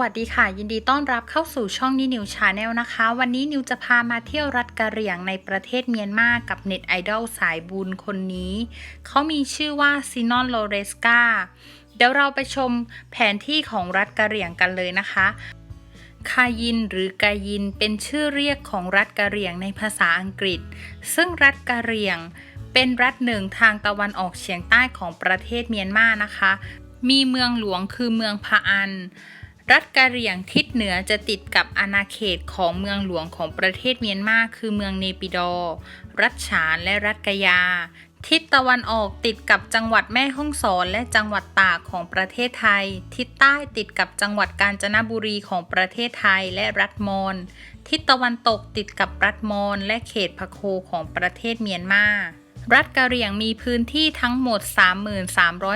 วัสดีค่ะ ยินดีต้อนรับเข้าสู่ช่องนี้นิวชาแนลนะคะ วันนี้นิวจะพามาเที่ยวรัฐกะเหรี่ยงในประเทศเมียนมากับเน็ตไอดอลสายบุญคนนี้ เขามีชื่อว่าซินอนโลเรสกาเดี๋ยวเราไปชมแผนที่ของรัฐกะเหรี่ยงกันเลยนะคะคายินหรือกายินเป็นชื่อเรียกของรัฐกะเหรี่ยงในภาษาอังกฤษ ซึ่งรัฐกะเหรี่ยง เป็นรัฐหนึ่งทางตะวันออกเฉียงใต้ของประเทศเมียนมานะคะ มีเมืองหลวงคือเมืองพะอัน รัฐกะเหรี่ยงทิศเหนือจะติดกับอาณาเขตของเมืองหลวงของประเทศเมียนมาคือเมืองเนปิดอร์รัฐฉานและรัฐกะยา ทิศตะวันออกติดกับจังหวัดแม่ฮ่องสอนและจังหวัดตากของประเทศไทย ทิศใต้ติดกับจังหวัดกาญจนบุรีของประเทศไทยและรัฐมอญทิศตะวันตกติดกับรัฐมอญและเขตพะโคของประเทศเมียนมา รัฐกะเหรี่ยงมีพื้นที่ทั้งหมด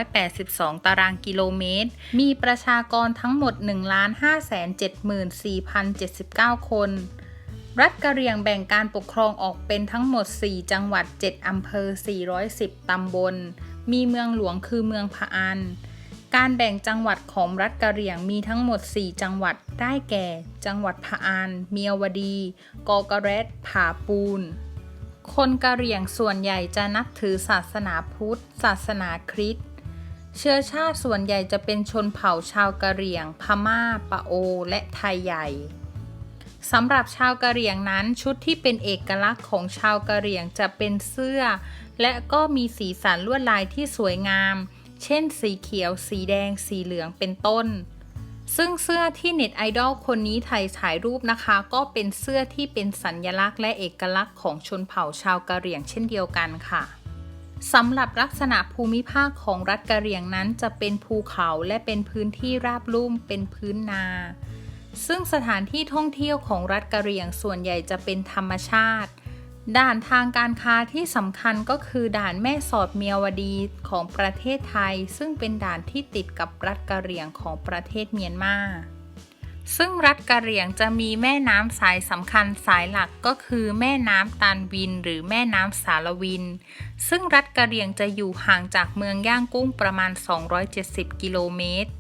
3382 ตารางกิโลเมตร มีประชากรทั้งหมด 1,574,079 คน รัฐกะเหรี่ยงแบ่งการปกครองออกเป็นทั้งหมด 4 จังหวัด 7 อำเภอ 410 ตำบล มีเมืองหลวงคือเมืองพะอัน การแบ่งจังหวัดของรัฐกะเหรี่ยงมีทั้งหมด 4 จังหวัด ได้แก่ จังหวัดพะอัน เมียวดี กอกระเรตผาปูน คนกะเหรี่ยงส่วนใหญ่จะนับถือศาสนาพุทธ ศาสนาคริสต์เชื้อชาติส่วนใหญ่จะเป็นชนเผ่าชาวกะเหรี่ยง พม่า ปะโอ และไทยใหญ่สำหรับชาวกะเหรี่ยงนั้นชุดที่เป็นเอกลักษณ์ของชาวกะเหรี่ยงจะเป็นเสื้อ และก็มีสีสันลวดลายที่สวยงาม เช่นสีเขียว สีแดง สีเหลืองเป็นต้น ซึ่งเสื้อที่เน็ตไอดอลคนนี้ถ่ายถ่ายรูปนะคะ ก็เป็นเสื้อที่เป็นสัญญลักษณ์และเอกลักษณ์ของชนเผ่าชาวกะเหรี่ยงเช่นเดียวกันค่ะสำหรับลักษณะภูมิภาคของรัฐกะเหรี่ยงนั้นจะเป็นภูเขาและเป็นพื้นที่ราบลุ่มเป็นพื้นนา ซึ่งสถานที่ท่องเที่ยวของรัฐกะเหรี่ยงส่วนใหญ่จะเป็นธรรมชาติ ด่านทางการค้าที่สำคัญก็คือด่านแม่สอดเมียวดีของประเทศไทย ซึ่งเป็นด่านที่ติดกับรัฐกะเหรี่ยงของประเทศเมียนมาซึ่งรัฐกะเหรี่ยงจะมีแม่น้ำสายสำคัญสายหลักก็คือแม่น้ำตานวินหรือแม่น้ำสารวิน ซึ่งรัฐกะเหรี่ยงจะอยู่ห่างจากเมืองย่างกุ้งประมาณ 270 กิโลเมตร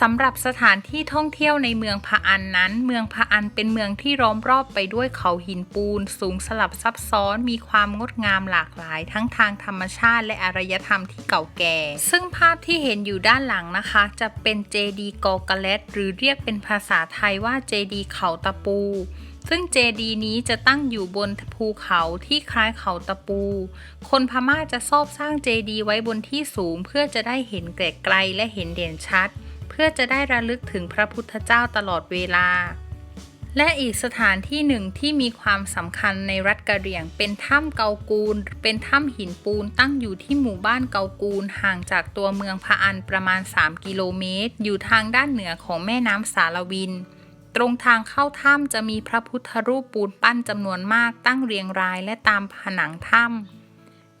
สำหรับสถานที่ท่องเที่ยวในเมืองพะอันนั้น เมืองพะอันเป็นเมืองที่ล้อมรอบไปด้วยเขาหินปูน สูงสลับซับซ้อน มีความงดงามหลากหลาย ทั้งทางธรรมชาติและอารยธรรมที่เก่าแก่ ซึ่งภาพที่เห็นอยู่ด้านหลังนะคะ จะเป็นเจดีย์กอกะเลตหรือเรียกเป็นภาษาไทยว่าเจดีเขาตะปู ซึ่งเจดีนี้จะตั้งอยู่บนภูเขาที่คล้ายเขาตะปู คนพม่าจะชอบสร้างเจดีไว้บนที่สูง เพื่อจะได้เห็นไกลๆและเห็นเด่นชัด พื่อจะได้ระลึกถึงพระพุทธเจ้าตลอดเวลา และอีกสถานที่หนึ่งที่มีความสำคัญในรัฐกะเหรี่ยง เป็นถ้ำเกากูล เป็นถ้ำหินปูนตั้งอยู่ที่หมู่บ้านเกากูล ห่างจากตัวเมืองพะอันประมาณ 3 กิโลเมตร อยู่ทางด้านเหนือของแม่น้ำสารวิน ตรงทางเข้าถ้ำจะมีพระพุทธรูปปูนปั้นจำนวนมากตั้งเรียงรายและตามผนังถ้ำ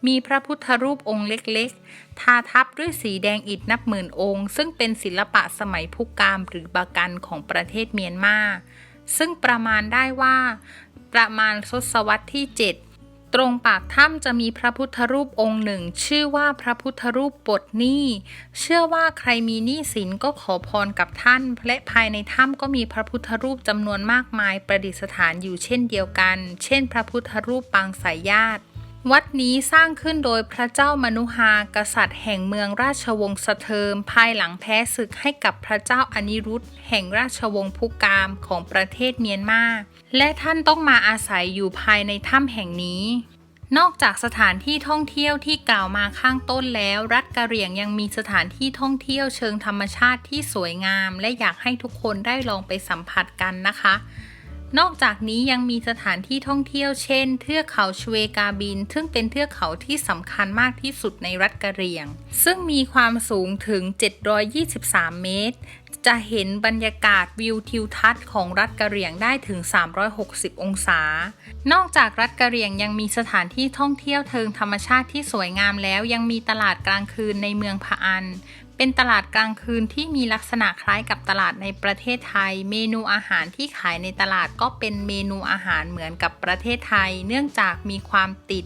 มีพระพุทธรูปองค์เล็กๆ ทาทับด้วยสีแดงอิฐนับหมื่นองค์ ซึ่งเป็นศิลปะสมัยพุกามหรือบากันของประเทศเมียนมา ซึ่งประมาณได้ว่า ประมาณทศวรรษที่ 7 ตรงปากถ้ำจะมีพระพุทธรูปองค์หนึ่ง ชื่อว่าพระพุทธรูปปดหนี้ เชื่อว่าใครมีหนี้สินก็ขอพรกับท่าน และภายในถ้ำก็มีพระพุทธรูปจำนวนมากมายประดิษฐานอยู่เช่นเดียวกัน เช่น พระพุทธรูปปางสายญาติ วัดนี้สร้างขึ้นโดยพระเจ้ามนุฮากษัตริย์แห่งเมืองราชวงศ์สะเทิม ภายหลังแพ้ศึกให้กับพระเจ้าอนิรุธแห่งราชวงศ์พุกามของประเทศเมียนมา และท่านต้องมาอาศัยอยู่ภายในถ้ำแห่งนี้ นอกจากสถานที่ท่องเที่ยวที่กล่าวมาข้างต้นแล้ว รัฐกะเหรี่ยงยังมีสถานที่ท่องเที่ยวเชิงธรรมชาติที่สวยงาม และอยากให้ทุกคนได้ลองไปสัมผัสกันนะคะ นอกจากนี้ยังมีสถานที่ท่องเที่ยวเช่น เทือกเขาชเวกาบิน ซึ่งเป็นเทือกเขาที่สำคัญมากที่สุดในรัฐกะเหรี่ยง ซึ่งมีความสูงถึง 723 เมตร จะเห็นบรรยากาศวิวทิวทัศน์ของรัฐกะเหรี่ยงได้ถึง 360 องศา นอกจากรัฐกะเหรี่ยงยังมีสถานที่ท่องเที่ยวเทิงธรรมชาติที่สวยงามแล้วยังมีตลาดกลางคืนในเมืองพะอัน เป็นตลาดกลางคืนที่มีลักษณะคล้ายกับตลาดในประเทศไทย เมนูอาหารที่ขายในตลาดก็เป็นเมนูอาหารเหมือนกับประเทศไทย เนื่องจากมีความติด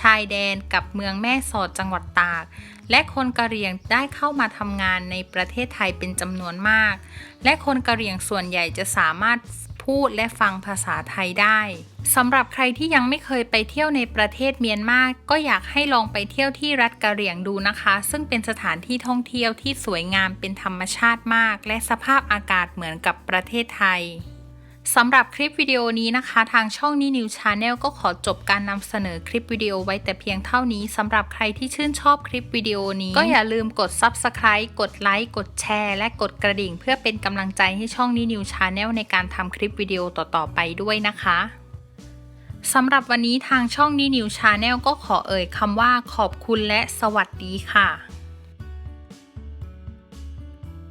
ชายแดนกับเมืองแม่สอดจังหวัดตาก และคนกะเหรี่ยงได้เข้ามาทำงานในประเทศไทยเป็นจำนวนมาก และคนกะเหรี่ยงส่วนใหญ่จะสามารถ พูดและฟังภาษาไทยได้สำหรับใครที่ยังไม่เคยไปเที่ยวในประเทศเมียนมาก็อยากให้ลองไปเที่ยวที่รัฐกะเหรี่ยงดูนะคะ ซึ่งเป็นสถานที่ท่องเที่ยวที่สวยงามเป็นธรรมชาติมาก และสภาพอากาศเหมือนกับประเทศไทย สำหรับคลิปวิดีโอนี้นะคะ ทางช่องนี้นิวชาแนลก็ขอจบการนำเสนอคลิปวิดีโอไว้แต่เพียงเท่านี้สำหรับใครที่ชื่นชอบคลิปวิดีโอนี้ ก็อย่าลืมกด Subscribe กดไลค์กดแชร์และกดกระดิ่ง เพื่อเป็นกำลังใจให้ช่องนี้นิวชาแนลในการทำคลิปวิดีโอต่อๆไปด้วยนะคะสำหรับวันนี้ทางช่องนี้นิวชาแนลก็ขอเอ่ยคำว่าขอบคุณและสวัสดีค่ะ